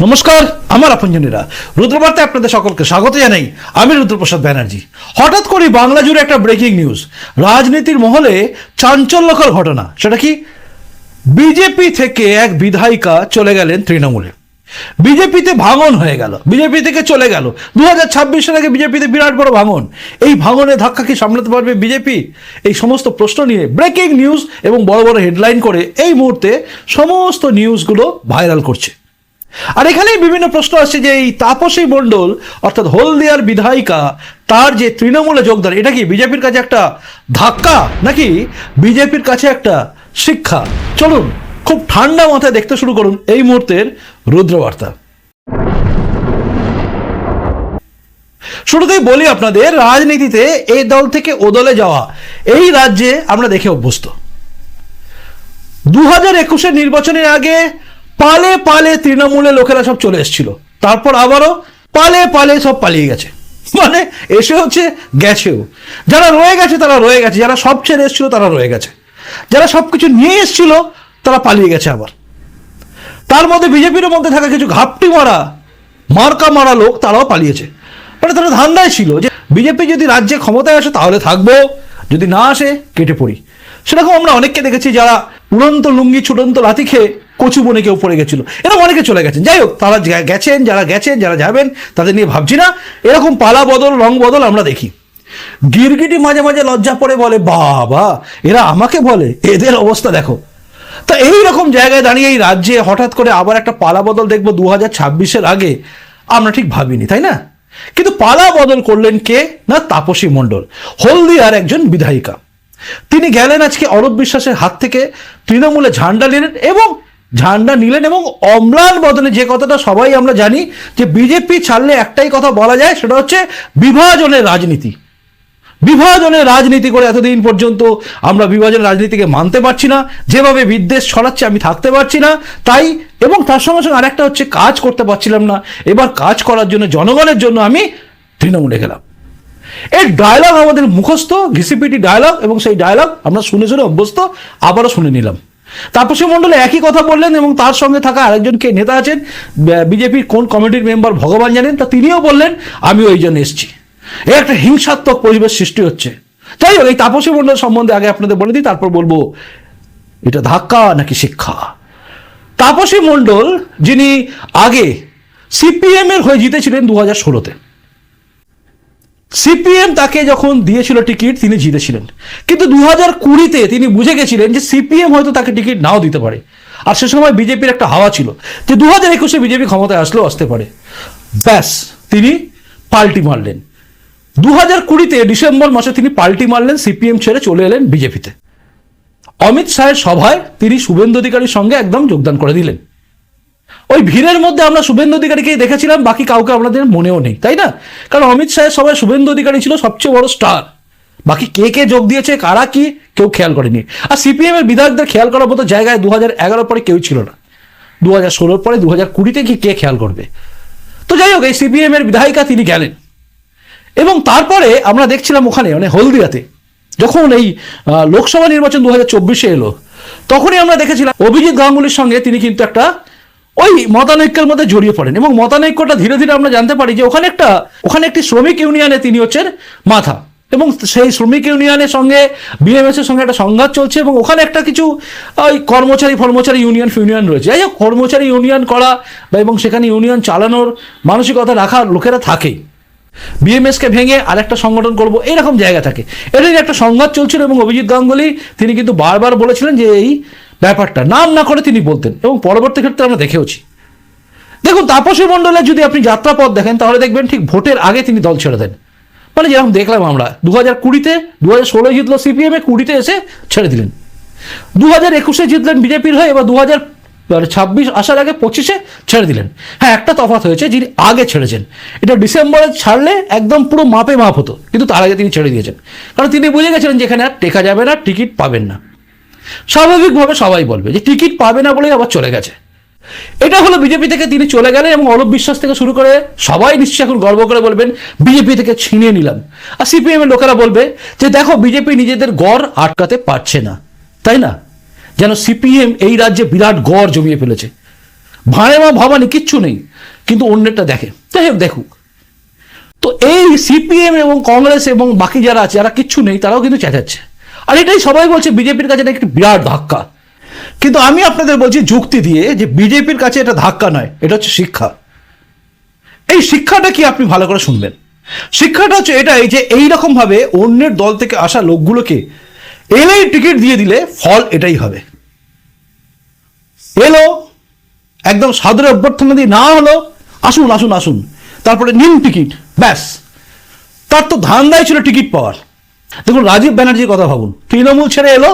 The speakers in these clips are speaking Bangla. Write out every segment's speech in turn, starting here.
নমস্কার, আমার আপনজনীরা। রুদ্রবার্তায় আপনাদের সকলকে স্বাগত জানাই। আমি রুদ্রপ্রসাদ ব্যানার্জি। হঠাৎ করে বাংলা জুড়ে একটা ব্রেকিং নিউজ রাজনীতির মহলে চাঞ্চল্যকর ঘটনা। সেটা কি? বিজেপি থেকে এক বিধায়িকা চলে গেলেন তৃণমূলে। বিজেপিতে ভাঙন হয়ে গেল। বিজেপি থেকে চলে গেল। দু হাজার ছাব্বিশ সাল বিজেপিতে বিরাট বড় ভাঙন। এই ভাঙনের ধাক্কা কি সামলাতে পারবে বিজেপি? এই সমস্ত প্রশ্ন নিয়ে ব্রেকিং নিউজ এবং বড় বড় হেডলাইন করে এই মুহূর্তে সমস্ত নিউজগুলো ভাইরাল করছে। আর এখানেই বিভিন্ন প্রশ্ন আসছে যে এই তাপসী মণ্ডল, অর্থাৎ হলদিয়ার বিধায়িকা, তার যে তৃণমূলে যোগদান, এটা কি বিজেপির কাছে একটা ধাক্কা, নাকি বিজেপির কাছে একটা শিক্ষা? চলুন, খুব ঠান্ডা মাথায় দেখতে শুরু করুন এই মুহূর্তের রুদ্রবার্তা। শুরুতেই বলি আপনাদের, রাজনীতিতে এই দল থেকে ও দলে যাওয়া, এই রাজ্যে আমরা দেখে অভ্যস্ত। দু হাজার একুশের নির্বাচনের আগে পালে পালে তৃণমূলে লোকেরা সব চলে এসেছিল। তারপর আবারও পালে পালে সব পালিয়ে গেছে। মানে এসে হচ্ছে গেছেও। যারা রয়ে গেছে তারা রয়ে গেছে, যারা সব ছেড়ে এসেছিল তারা রয়ে গেছে। যারা সব কিছু নিয়ে এসেছিল তারা পালিয়ে গেছে আবার। তার মধ্যে বিজেপির মধ্যে থাকা কিছু ঘাপটি মারা, মার্কা মারা লোক তারাও পালিয়েছে। মানে তারা ধান্দায় ছিল যে বিজেপি যদি রাজ্যে ক্ষমতায় আসে তাহলে থাকব, যদি না আসে কেটে পড়ি। সেরকম আমরা অনেককে দেখেছি যারা উড়ন্ত লুঙ্গি, ছুটন্ত লাথি খেয়ে কচু বনে কেউ পড়ে গেছিল। এরকম অনেকে চলে গেছেন। যাই হোক, তারা গেছেন, যারা গেছেন, যারা যাবেন, তাদের নিয়ে ভাবছি না। এরকম পালা বদল, রং বদল আমরা দেখি। গিরগিটি মাঝে মাঝে লজ্জা পড়ে বলে, বাবা, এরা আমাকে বলে? এদের অবস্থা দেখো। তা এই রকম জায়গায় দাঁড়িয়ে এই রাজ্যে হঠাৎ করে আবার একটা পালা বদল দেখব দু হাজার ছাব্বিশের আগে। আমরা ঠিক ভাবিনি, তাই না? কিন্তু পালা বদল করলেন কে? না তাপসী মণ্ডল, হলদিয়ার একজন বিধায়িকা। তিনি গেলেন আজকে অরূপ বিশ্বাসের হাত থেকে। তৃণমূলে ঝান্ডা নিলেন এবং ঝান্ডা নিলেন এবং অম্লান বদলে যে কথাটা সবাই আমরা জানি যে বিজেপি ছাড়লে একটাই কথা বলা যায়, সেটা হচ্ছে বিভাজনের রাজনীতি। বিভাজনের রাজনীতি করে এতদিন পর্যন্ত আমরা বিভাজনের রাজনীতিকে মানতে পারছি না, যেভাবে বিদ্বেষ ছড়াচ্ছে আমি থাকতে পারছি না, তাই এবং তার সঙ্গে সঙ্গে আরেকটা হচ্ছে কাজ করতে পারছিলাম না। এবার কাজ করার জন্য জনগণের জন্য আমি তৃণমূলে গেলাম। এই ডায়লগ আমাদের মুখস্থ ঘিসিপিটি ডায়লগ এবং সেই ডায়লগ আমরা শুনে শুনে অভ্যস্ত, আবারও শুনে নিলাম। তাপসী মণ্ডলে একই কথা বললেন এবং তার সঙ্গে থাকা আরেকজন কে নেতা আছেন বিজেপির কোন কমিটির মেম্বার ভগবান জানেন, তা তিনিও বললেন, আমি ওই জন্য এসেছি। এ একটা হিংসাত্মক পরিবেশ সৃষ্টি হচ্ছে। যাই হোক, এই তাপসী মণ্ডল সম্বন্ধে আগে আপনাদের বলে দিই, তারপর বলব, এটা ধাক্কা নাকি শিক্ষা? তাপসী মণ্ডল, যিনি আগে সিপিএম এর হয়ে জিতেছিলেন দু হাজার ষোলোতে সিপিএম তাকে যখন দিয়েছিল টিকিট, তিনি জিতেছিলেন। কিন্তু দু হাজার কুড়িতে তিনি বুঝে গেছিলেন যে সিপিএম হয়তো তাকে টিকিট নাও দিতে পারে। আর সে সময় বিজেপির একটা হাওয়া ছিল যে দু হাজার একুশে বিজেপি ক্ষমতায় আসলেও আসতে পারে। ব্যাস, তিনি পাল্টি মারলেন। দু হাজার কুড়িতে ডিসেম্বর মাসে তিনি পাল্টি মারলেন, সিপিএম ছেড়ে চলে এলেন বিজেপিতে। অমিত শাহের সভায় তিনি শুভেন্দু অধিকারীর সঙ্গে একদম যোগদান করে দিলেন। ওই ভিড়ের মধ্যে আমরা শুভেন্দু অধিকারীকেই দেখেছিলাম, বাকি কাউকে আপনাদের মনেও নেই, তাই না? কারণ অমিত শাহের সবাই শুভেন্দু অধিকারী ছিল, সবচেয়ে বড় স্টার বাকি কে কে যোগ দিয়েছে, কারা কি, কেউ খেয়াল করেনি। আর সিপিএম এর বিধায়কদের খেয়াল করার মতো জায়গায় দু হাজার পরে কেউ ছিল না। দু হাজার ষোলোর পরে দু হাজার কুড়িতে কি কে খেয়াল করবে? তো যাই হোক, এই সিপিএম এর বিধায়িকা তিনি গেলেন। এবং তারপরে আমরা দেখছিলাম ওখানে মানে হলদিয়াতে, যখন এই লোকসভা নির্বাচন দু হাজার চব্বিশে এলো, তখনই আমরা দেখেছিলাম অভিজিৎ গাঙ্গুলির সঙ্গে তিনি কিন্তু একটা ওই মতানৈক্যের মধ্যে জড়িয়ে পড়েন এবং মতানৈক্যটা ধীরে ধীরে আমরা জানতে পারি যে ওখানে একটা, ওখানে একটি শ্রমিক ইউনিয়নে তিনি হচ্ছেন মাথা এবং সেই শ্রমিক ইউনিয়নের সঙ্গে বিএমএস এর সঙ্গে একটা সংঘাত চলছে এবং ওখানে একটা কিছু, ওই কর্মচারী ফর্মচারী ইউনিয়ন ফিউনিয়ন রয়েছে। হোক, কর্মচারী ইউনিয়ন করা বা এবং সেখানে ইউনিয়ন চালানোর মানসিকতা রাখা লোকেরা থাকেই বিএমএসকে ভেঙে আরেকটা সংগঠন করব এরকম জায়গা থাকে। এটাই একটা সংঘাত চলছিল এবং অভিজিৎ গাঙ্গুলি, তিনি কিন্তু বারবার বলেছিলেন যে এই ব্যাপারটা। নাম না করে তিনি বলতেন এবং পরবর্তী ক্ষেত্রে আমরা দেখেওছি। দেখুন, তাপসী মণ্ডলের যদি আপনি যাত্রাপথ দেখেন, তাহলে দেখবেন ঠিক ভোটের আগে তিনি দল ছেড়ে দেন। মানে যেরকম দেখলাম আমরা দু হাজার কুড়িতে দু হাজার ষোলোয় জিতলো সিপিএম কুড়িতে এসে ছেড়ে দিলেন। দু হাজার একুশে জিতলেন বিজেপির হয়ে, এবার দু হাজার ছাব্বিশ আসার আগে পঁচিশে ছেড়ে দিলেন। হ্যাঁ একটা তফাৎ হয়েছে, যিনি আগে ছেড়েছেন। এটা ডিসেম্বরে ছাড়লে একদম পুরো মাপে মাপ হতো, কিন্তু তার আগে তিনি ছেড়ে দিয়েছেন। কারণ তিনি বুঝে গেছিলেন যে এখানে আর টেকা যাবে না, টিকিট পাবেন না। স্বাভাবিকভাবে সবাই বলবে যে টিকিট পাবে না বলেই আবার চলে গেছে। এটা হলো বিজেপি থেকে তিনি চলে গেলেন এবং অরূপ বিশ্বাস থেকে শুরু করে সবাই নিশ্চয়ই এখন গর্ব করে বলবেন, বিজেপি থেকে ছিনিয়ে নিলাম। আর সিপিএম এর লোকেরা বলবে যে দেখো বিজেপি নিজেদের গড় আটকাতে পারছে না, তাই না? যেন সিপিএম এই রাজ্যে বিরাট গড় জমিয়ে ফেলেছে। ভাঁড়ে মা ভবানী, কিচ্ছু নেই, কিন্তু অন্যেরটা দেখে। যাই হোক, দেখুক। তো এই সিপিএম এবং কংগ্রেস এবং বাকি যারা আছে, যারা কিচ্ছু নেই, তারাও কিন্তু চেঁচাচ্ছে। আর এটাই সবাই বলছে বিজেপির কাছে এটা একটি বিরাট ধাক্কা। কিন্তু আমি আপনাদের বলছি যুক্তি দিয়ে যে বিজেপির কাছে এটা ধাক্কা নয়, এটা হচ্ছে শিক্ষা। এই শিক্ষাটা কি আপনি ভালো করে শুনবেন? শিক্ষাটা হচ্ছে এটাই যে এই রকম ভাবে অন্যের দল থেকে আসা লোকগুলোকে এলেই টিকিট দিয়ে দিলে ফল এটাই হবে। এলো, একদম সাদরে অভ্যর্থনা দিয়ে না হলো, আসুন আসুন আসুন। তারপরে নিন টিকিট, ব্যাস। তার তো ধান্দাই ছিল টিকিট পাওয়ার। দেখুন, রাজীব ব্যানার্জির কথা ভাবুন। তৃণমূল ছেড়ে এলো,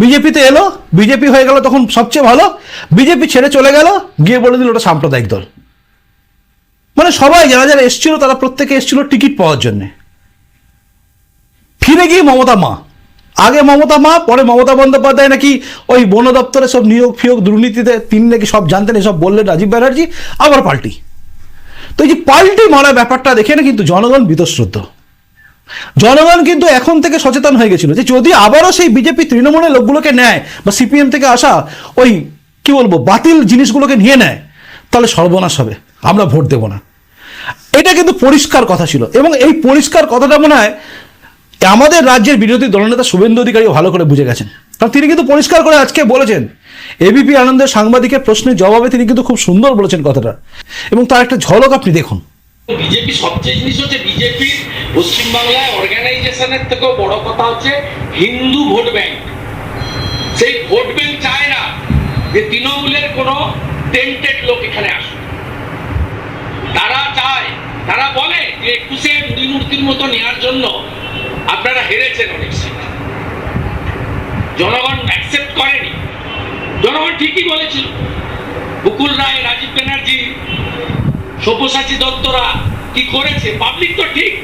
বিজেপিতে এলো, বিজেপি হয়ে গেল তখন সবচেয়ে ভালো, বিজেপি ছেড়ে চলে গেল, গিয়ে বলে দিল ওটা সাম্প্রদায়িক দল। মানে সবাই যারা যারা এসছিল, তারা প্রত্যেকে এসছিল টিকিট পাওয়ার জন্যে। ফিরে গিয়ে মমতা মা। আগে মমতা মা, পরে মমতা বন্দ্যোপাধ্যায় নাকি ওই বন দপ্তরে সব নিয়োগ ফিয়োগ দুর্নীতিতে তিনি নাকি সব জানতেন, এসব বললেন রাজীব ব্যানার্জি, আবার পাল্টি। তো এই যে পাল্টি মারা ব্যাপারটা দেখে না কিন্তু জনগণ বীতশ্রদ্ধ জনগণ কিন্তু এখন থেকে সচেতন হয়ে গেছিল যে যদি আবারও সেই বিজেপি তৃণমূলের লোকগুলোকে নেয় বা সিপিএম থেকে আসা ওই, কি বলব, বাতিল জিনিসগুলোকে নিয়ে নেয়, তাহলে সর্বনাশ হবে। আমরা ভোট দেব না। এটা কিন্তু পরিষ্কার কথা ছিল এবং এই পরিষ্কার কথাটা মনে হয় আমাদের রাজ্যের বিরোধী দলনেতা শুভেন্দু অধিকারী ভালো করে বুঝে গেছেন। কারণ তিনি কিন্তু পরিষ্কার করে আজকে বলেছেন এবিপি আনন্দের সাংবাদিকের প্রশ্নের জবাবে তিনি কিন্তু খুব সুন্দর বলেছেন কথাটা। এবং তার একটা ঝলক আপনি দেখুন। বিজেপি সবচেয়ে জিনিস হচ্ছে বিজেপি পশ্চিমবাংলায় অর্গানাইজেশনের থেকেও বড় কথা হচ্ছে হিন্দু ভোট ব্যাংক। সেই ভোট ব্যাংক চায় না যে তৃণমূলের কোন টেন্টেড লোক এখানে আসুক। তারা চায়, তারা বলে যে একুশে মূর্তির মতো নেওয়ার জন্য আপনারা হেরেছেন অনেক সিট। জনগণ অ্যাকসেপ্ট করেনি। জনগণ ঠিকই বলেছিল। মুকুল রায়, রাজীব ব্যানার্জি, সব্যসাচী দত্তরা কি করেছে? পাবলিক তো ঠিক।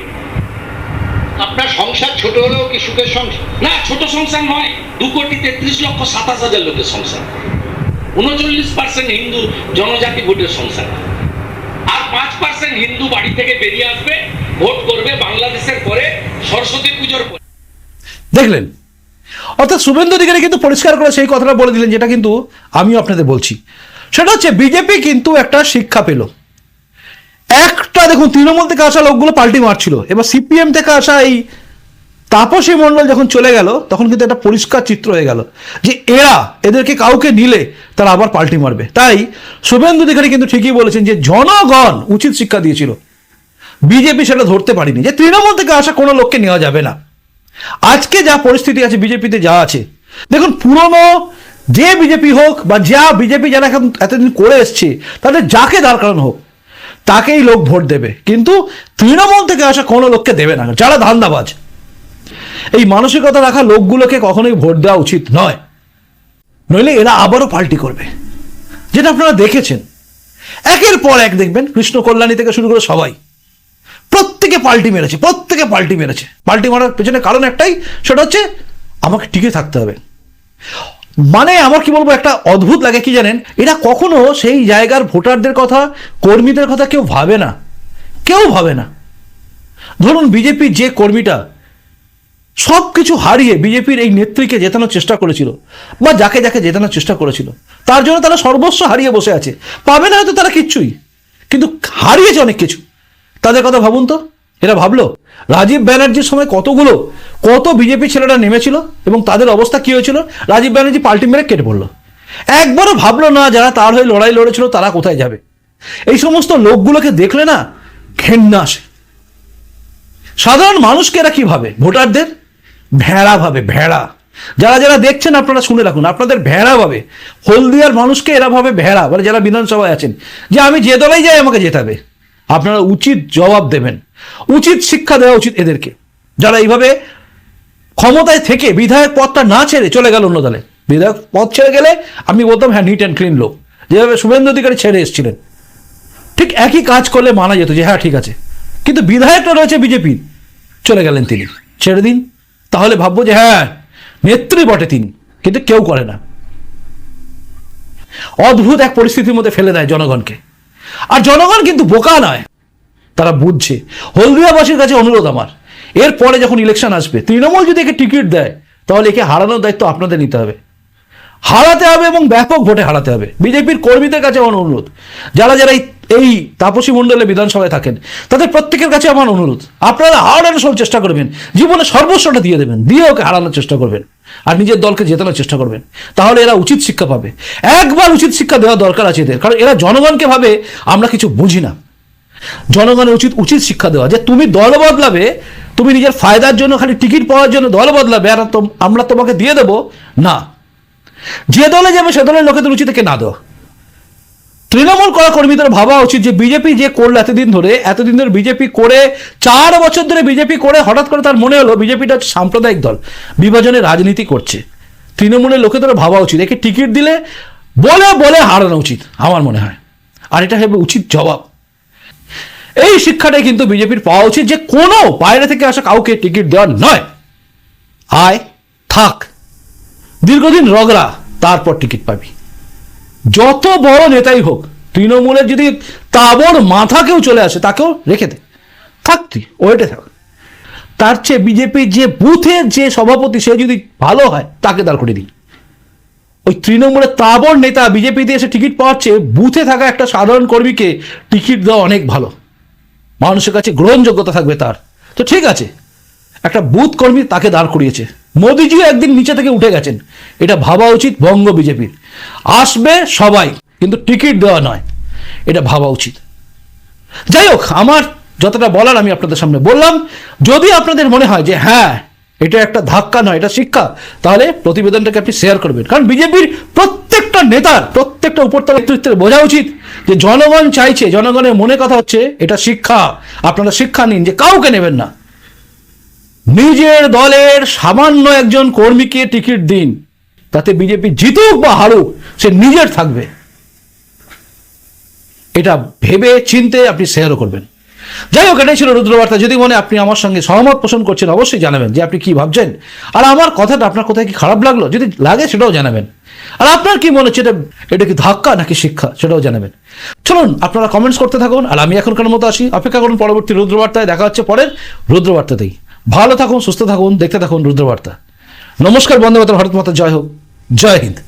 আপনার সংসার ছোট হলেও কি সুখের সংসার? না, ছোট সংসার নয়। দু কোটি তেত্রিশ লক্ষ সাতাশ হাজার লোকের সংসার। উনচল্লিশ পার্সেন্ট হিন্দু জনজাতি ভোটের সংসার। আর পাঁচ পার্সেন্ট হিন্দু বাড়ি থেকে বেরিয়ে আসবে, ভোট করবে বাংলাদেশের পরে সরস্বতী পুজোর পরে। দেখলেন? অর্থাৎ শুভেন্দু অধিকারী কিন্তু পরিষ্কার করে সেই কথাটা বলে দিলেন, যেটা কিন্তু আমিও আপনাদের বলছি। সেটা হচ্ছে, বিজেপি কিন্তু একটা শিক্ষা পেল। একটা, দেখুন, তৃণমূল থেকে আসা লোকগুলো পাল্টি মারছিল। এবার সিপিএম থেকে আসা এই তাপসী মণ্ডল যখন চলে গেল, তখন কিন্তু একটা পরিষ্কার চিত্র হয়ে গেল যে এরা এদেরকে কাউকে নিলে তারা আবার পাল্টি মারবে। তাই শুভেন্দু অধিকারী কিন্তু ঠিকই বলেছেন যে জনগণ উচিত শিক্ষা দিয়েছিল। বিজেপি সেটা ধরতে পারিনি। যে তৃণমূল থেকে আসা কোনো লোককে নেওয়া যাবে না। আজকে যা পরিস্থিতি আছে, বিজেপিতে যা আছে, দেখুন, পুরনো যে বিজেপি হোক বা যা বিজেপি যারা এখন এতদিন করে এসছে, তাদের যাকে দাঁড় করানো হোক তাকেই লোক ভোট দেবে। কিন্তু তৃণমূল থেকে আসা কোনো লোককে দেবে না। যারা ধান্দাবাজ। এই মানসিকতা রাখা লোকগুলোকে কখনোই ভোট দেওয়া উচিত নয়। নইলে এরা আবারও পাল্টি করবে। যেটা আপনারা দেখেছেন। একের পর এক দেখবেন কৃষ্ণ কল্যাণী থেকে শুরু করে সবাই। প্রত্যেকে পাল্টি মেরেছে, প্রত্যেকে পাল্টি মেরেছে। পাল্টি মারার পেছনে কারণ একটাই, সেটা হচ্ছে আমাকে টিকে থাকতে হবে। মানে আমার কি বলব, একটা অদ্ভুত লাগে, কি জানেন? এরা কখনো সেই জায়গার ভোটারদের কথা, কর্মীদের কথা কেউ ভাবে না। কেউ ভাবে না। ধরুন বিজেপির যে কর্মীটা সব কিছু হারিয়ে বিজেপির এই নেত্রীকে জেতানোর চেষ্টা করেছিল, বা যাকে যাকে জেতানোর চেষ্টা করেছিল, তার জন্য তারা সর্বস্ব হারিয়ে বসে আছে। পাবে না হয়তো তারা কিচ্ছুই, কিন্তু হারিয়েছে অনেক কিছু। তাদের কথা ভাবুন তো। এরা ভাবলো, রাজীব ব্যানার্জির সময় কতগুলো, কত বিজেপি ছেলেরা নেমেছিল এবং তাদের অবস্থা কি হয়েছিল? রাজীব ব্যানার্জি পাল্টি মেরে কেটে পড়ল। একবারও ভাবলো না যারা তার হয়ে লড়াই লড়েছিল তারা কোথায় যাবে। এই সমস্ত লোকগুলোকে দেখলে না ঘেন্না আসে। সাধারণ মানুষকে এরা কি ভাবে? ভোটারদের ভেড়া ভাবে, ভেড়া। যারা যারা দেখছেন আপনারা শুনে রাখুন, আপনাদের ভেড়া ভাবে। হলদিয়ার মানুষকে এরা ভাবে ভেড়া মানে যারা বিধানসভায় আছেন, যে আমি যে দলেই যাই আমাকে জেতাবে। আপনারা উচিত জবাব দেবেন। উচিত শিক্ষা দেওয়া উচিত এদেরকে। যারা এইভাবে ক্ষমতায় থেকে বিধায়ক পদটা না ছেড়ে চলে গেল অন্য দলে। বিধায়ক পদ ছেড়ে গেলে আমি বলতাম হ্যাঁ নিট অ্যান্ড ক্লিন লোক। যেভাবে শুভেন্দু অধিকারী ছেড়ে এসেছিলেন। ঠিক একই কাজ করলে মানা যেত যে হ্যাঁ ঠিক আছে। কিন্তু বিধায়কটা রয়েছে বিজেপির চলে গেলেন তিনি। ছেড়ে দিন। তাহলে ভাববো যে হ্যাঁ নেত্রী বটে তিনি। কিন্তু কেউ করে না। অদ্ভুত এক পরিস্থিতির মধ্যে ফেলে দেয় জনগণকে। আর জনগণ কিন্তু বোকা নয়। তারা বুঝছে। হলদিয়াবাসীর কাছে অনুরোধ আমার। এরপরে যখন ইলেকশন আসবে, তৃণমূল যদি একে টিকিট দেয়, তাহলে একে হারানোর দায়িত্ব আপনাদের নিতে হবে। হারাতে হবে এবং ব্যাপক ভোটে হারাতে হবে। বিজেপির কর্মীদের কাছে অনুরোধ। যারা যারা এই- এই তাপসী মণ্ডলে বিধানসভায় থাকেন। তাদের প্রত্যেকের কাছে আমার অনুরোধ, আপনারা হারানোর সব চেষ্টা করবেন জীবনে সর্বস্বটা দিয়ে দেবেন, দিয়ে ওকে হারানোর চেষ্টা করবেন আর নিজের দলকে জেতানোর চেষ্টা করবেন। তাহলে এরা উচিত শিক্ষা পাবে। একবার উচিত শিক্ষা দেওয়া দরকার আছে এদের, কারণ এরা জনগণকে ভাবে আমরা কিছু বুঝি না। জনগণের উচিত উচিত শিক্ষা দেওয়া যে তুমি দল বদলাবে, তুমি নিজের ফায়দার জন্য খালি টিকিট পাওয়ার জন্য দল বদলাবে আর আমরা তোমাকে দিয়ে দেবো, না। যে দলে যাবে সে দলের লোকেদের উচিত একে না দেওয়া। তৃণমূল করা কর্মীদের ভাবা উচিত যে বিজেপি যে করল এতদিন ধরে এতদিন ধরে বিজেপি করে, চার বছর ধরে বিজেপি করে, হঠাৎ করে তার মনে হলো বিজেপিটা হচ্ছে সাম্প্রদায়িক দল বিভাজনের রাজনীতি করছে। তৃণমূলের লোকেদের ভাবা উচিত, একে টিকিট দিলে বলে বলে হারানো উচিত, আমার মনে হয়। আর এটা হবে উচিত জবাব। এই শিক্ষাটাই কিন্তু বিজেপির পাওয়া উচিত যে কোনো বাইরে থেকে আসা কাউকে টিকিট দেওয়া নয়। আয়, থাক। দীর্ঘদিন রগড়া, তারপর টিকিট পাবি। যত বড় নেতাই হোক, তৃণমূলের যদি তাবর মাথা কেউ চলে আসে, তাকেও রেখে দে। থাক তুই, ওয়েটে থাক। তার চেয়ে বিজেপির যে বুথের যে সভাপতি, সে যদি ভালো হয়, তাকে দাঁড় করে দিই ওই তৃণমূলের তাবর নেতা বিজেপিতে এসে টিকিট পাওয়ার চেয়ে বুথে থাকা একটা সাধারণ কর্মীকে টিকিট দেওয়া অনেক ভালো। মানুষের কাছে গ্রহণযোগ্যতা থাকবে তার। তো ঠিক আছে, একটা বুথ কর্মী তাকে দাঁড় করিয়েছে। মোদিজিও একদিন নিচে থেকে উঠে গেছেন। এটা ভাবা উচিত বঙ্গ বিজেপির। আসবে সবাই, কিন্তু টিকিট দেওয়া নয়। এটা ভাবা উচিত। যাই হোক, আমার যতটা বলার আমি আপনাদের সামনে বললাম। যদি আপনাদের মনে হয় যে হ্যাঁ এটা একটা ধাক্কা নয়, এটা শিক্ষা, তাহলে প্রতিবেদনটাকে আপনি শেয়ার করবেন। কারণ বিজেপির প্রত্যেকটা নেতার, প্রত্যেকটা উপরতলা নেতৃত্বের বোঝা উচিত যে জনগণ চাইছে, জনগণের মনে কথা হচ্ছে, এটা শিক্ষা। আপনারা শিক্ষা নিন যে কাউকে নেবেন না। নিজের দলের সামান্য একজন কর্মীকে টিকিট দিন। তাতে বিজেপি জিতুক বা হারুক, সে নিজের থাকবে। এটা ভেবে চিনতে আপনি শেয়ারও করবেন। যাই হোক, এটাই ছিল রুদ্রবার্তা। যদি মনে আপনি আমার সঙ্গে সহমত পোষণ করছেন, অবশ্যই জানাবেন যে আপনি কি ভাবছেন। আর আমার কথাটা আপনার কোথায় কি খারাপ লাগল, যদি লাগে সেটাও জানাবেন। আর আপনার কি মনে হচ্ছে, এটা এটা কি ধাক্কা নাকি শিক্ষা, সেটাও জানাবেন। চলুন, আপনারা কমেন্টস করতে থাকুন, আর আমি এখনকার মতো আসি। অপেক্ষা করুন পরবর্তী রুদ্রবার্তায়, দেখা হচ্ছে পরের রুদ্রবার্তাতেই। ভালো থাকুন, সুস্থ থাকুন, দেখতে থাকুন রুদ্রবার্তা। নমস্কার মাতা ভারত মাতা জয় হোক। জয় হিন্দ